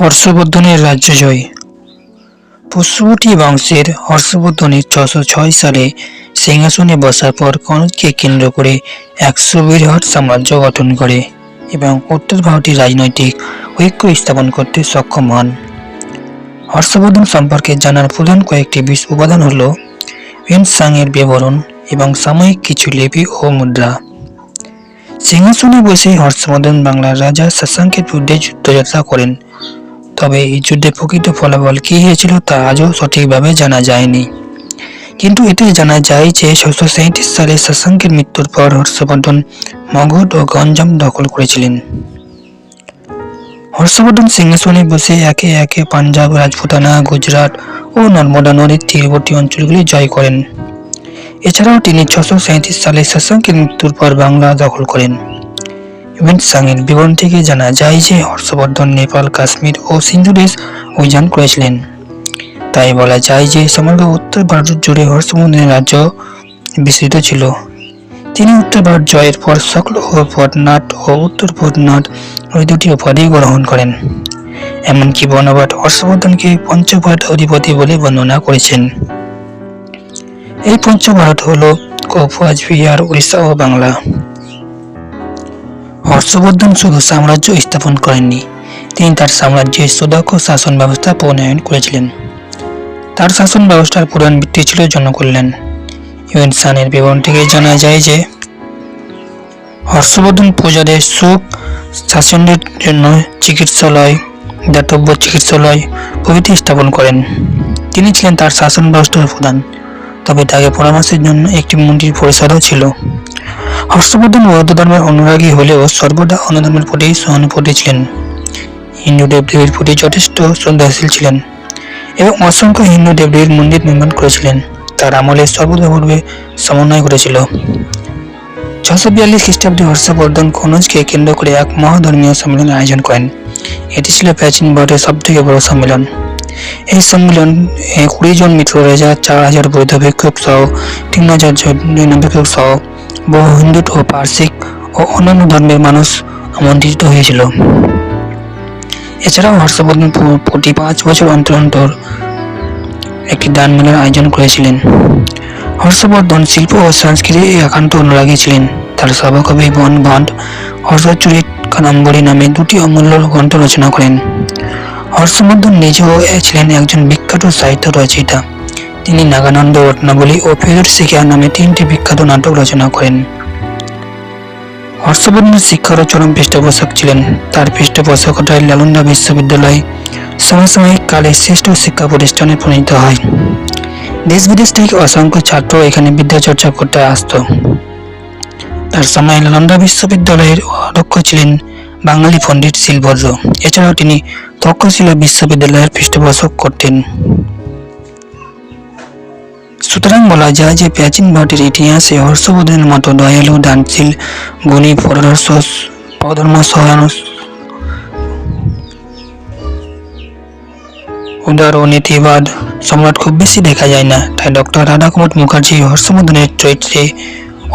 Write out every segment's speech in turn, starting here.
হর্ষবর্ধনের রাজ্য জয়। পশুপতি বংশের হর্ষবর্ধনের ছশো ছয় সালে সিংহাসনে বসার পর কনৌজকে কেন্দ্র করে এক সুবৃহৎ সাম্রাজ্য গঠন করে এবং উত্তর ভারতের রাজনৈতিক ঐক্য স্থাপন করতে সক্ষম হন। হর্ষবর্ধন সম্পর্কে জানার প্রধান কয়েকটি বিশ উপাদান হল এর বিবরণ এবং সাময়িক কিছু লিপি ও মুদ্রা। সিংহাসনে বসে হর্ষবর্ধন বাংলার রাজা শশাঙ্কের বিরুদ্ধে যুদ্ধযাত্রা করেন। তবে এই যুদ্ধে প্রকৃত ফলাফল কী হয়েছিল তা আজও সঠিকভাবে জানা যায়নি। কিন্তু এতে জানা যায় যে ছশো সাঁইত্রিশ সালে শশাঙ্কের মৃত্যুর পর হর্ষবর্ধন, মগধ ও গঞ্জাম দখল করেছিলেন। হর্ষবর্ধন সিংহাসনে বসে একে একে পাঞ্জাব, রাজপুতানা, গুজরাট ও নর্মদা নদীর তীরবর্তী অঞ্চলগুলি জয় করেন। এছাড়াও তিনি ছশো সাঁইত্রিশ সালে শশাঙ্কের মৃত্যুর পর বাংলা দখল করেন। ইভেন্ট সাংয়ের বিবরণ থেকে জানা যায় যে হর্ষবর্ধন নেপাল, কাশ্মীর ও সিন্ধু দেশ অভিযান করেছিলেন। তাই বলা যায় যে সমগ্র উত্তর ভারত জুড়ে হর্ষবর্ধনের রাজ্য বিস্তৃত ছিল। তিনি উত্তর ভারত জয়ের পর সকল ও পটনাট ও উত্তর পটনাট ওই দুটি উপাধি গ্রহণ করেন। এমনকি বনবাট হর্ষবর্ধনকে পঞ্চভারত অধিপতি বলে বর্ণনা করেছেন। এই পঞ্চভারত হল কৌফাজ বিহার, উড়িষ্যা ও বাংলা। হর্ষবর্ধন শুধু সাম্রাজ্য স্থাপন করেননি। তিনি তার সাম্রাজ্যে সুদক্ষ শাসন ব্যবস্থা প্রণয়ন করেছিলেন। তার শাসন ব্যবস্থার প্রধান ভিত্তি ছিল জনকল্যাণ। ইউএন সানের বিবরণ থেকে জানা যায় যে, হর্ষবর্ধন প্রজাদের সুখ শাসনের জন্য চিকিৎসালয়, দাতব্য চিকিৎসালয় প্রভৃতি স্থাপন করেন। তিনি ছিলেন তার শাসন ব্যবস্থার প্রধান, তবে তাকে পরামর্শের জন্য একটি মন্ত্রীর পরিষদও ছিল। হর্ষবর্ধন বৌদ্ধ ধর্মের অনুরাগী হলেও সর্বদা অন্য ধর্মের প্রতি সহানুভূতি ছিলেন। হিন্দু দেবদেবীর প্রতি যথেষ্ট শ্রদ্ধাশীল ছিলেন এবং অসংখ্য হিন্দু দেবদেবীর মন্দির নির্মাণ করেছিলেন। তার আমলে সর্বতভাবে সমন্বয় করেছিল ছশো বিয়াল্লিশ খ্রিস্টাব্দে হর্ষবর্ধন কনজকে কেন্দ্র করে এক মহাধর্মীয় সম্মেলন আয়োজন করেন। এটি ছিল প্রাচীন ভারতের সব থেকে বড় সম্মেলন। এই সম্মেলন কুড়ি জন মিত্র রাজা চার হাজার বৌদ্ধ ভিক্ষুক সহ, তিন হাজার জৈন ভিক্ষুক সহ বহু হিন্দু ও পার্সিক ও অন্যান্য ধর্মের মানুষ আমন্ত্রিত হয়েছিল। এছাড়াও হর্ষবর্ধন প্রতি পাঁচ বছর অন্তর অন্তর একটি দান মেলার আয়োজন করেছিলেন। হর্ষবর্ধন শিল্প ও সংস্কৃতি একান্ত অনুরাগী ছিলেন। তার সভাকবি বন ভণ্ড হর্ষচরিত কাদম্বরী নামে দুটি অমূল্য গ্রন্থ রচনা করেন। হর্ষবর্ধন নিজেও ছিলেন একজন বিখ্যাত সাহিত্য রচয়িতা তিনি নাগানন্দ রত্নাবলী ও ফেরত শিখিয়া নামে তিনটি বিখ্যাত নাটক রচনা করেন। হর্ষবর্ধনের শিক্ষারও চরম পৃষ্ঠপোষক ছিলেন। তার পৃষ্ঠপোষকতায় নালন্দা বিশ্ববিদ্যালয় সমসাময়িক কালে শ্রেষ্ঠ শিক্ষা প্রতিষ্ঠানে পরিণত হয়। দেশ বিদেশ থেকে অসংখ্য ছাত্র এখানে বিদ্যাচর্চা করতে আসত। তার সময় নালন্দা বিশ্ববিদ্যালয়ের অধ্যক্ষ ছিলেন বাঙালি পণ্ডিত শিলভদ্র। এছাড়াও তিনি তক্ষশিলা বিশ্ববিদ্যালয়ের পৃষ্ঠপোষক করতেন। সুতরাং বলা যায় যে প্রাচীন ভারতের ইতিহাসে হর্ষবর্ধনের মতো দয়ালু, দানশীল, গুণী পরদর্শ পরধর্ম সহানু উদার ও নীতিবাদ সম্রাট খুব বেশি দেখা যায় না। তাই ডক্টর রাধাকুমার মুখার্জি হর্ষবর্ধনের চরিত্রে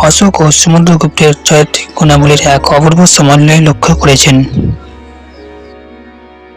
অশোক ও সমুদ্রগুপ্তের চারিত্রিক গুণাবলীর এক অপূর্ব সমন্বয় লক্ষ্য করেছেন।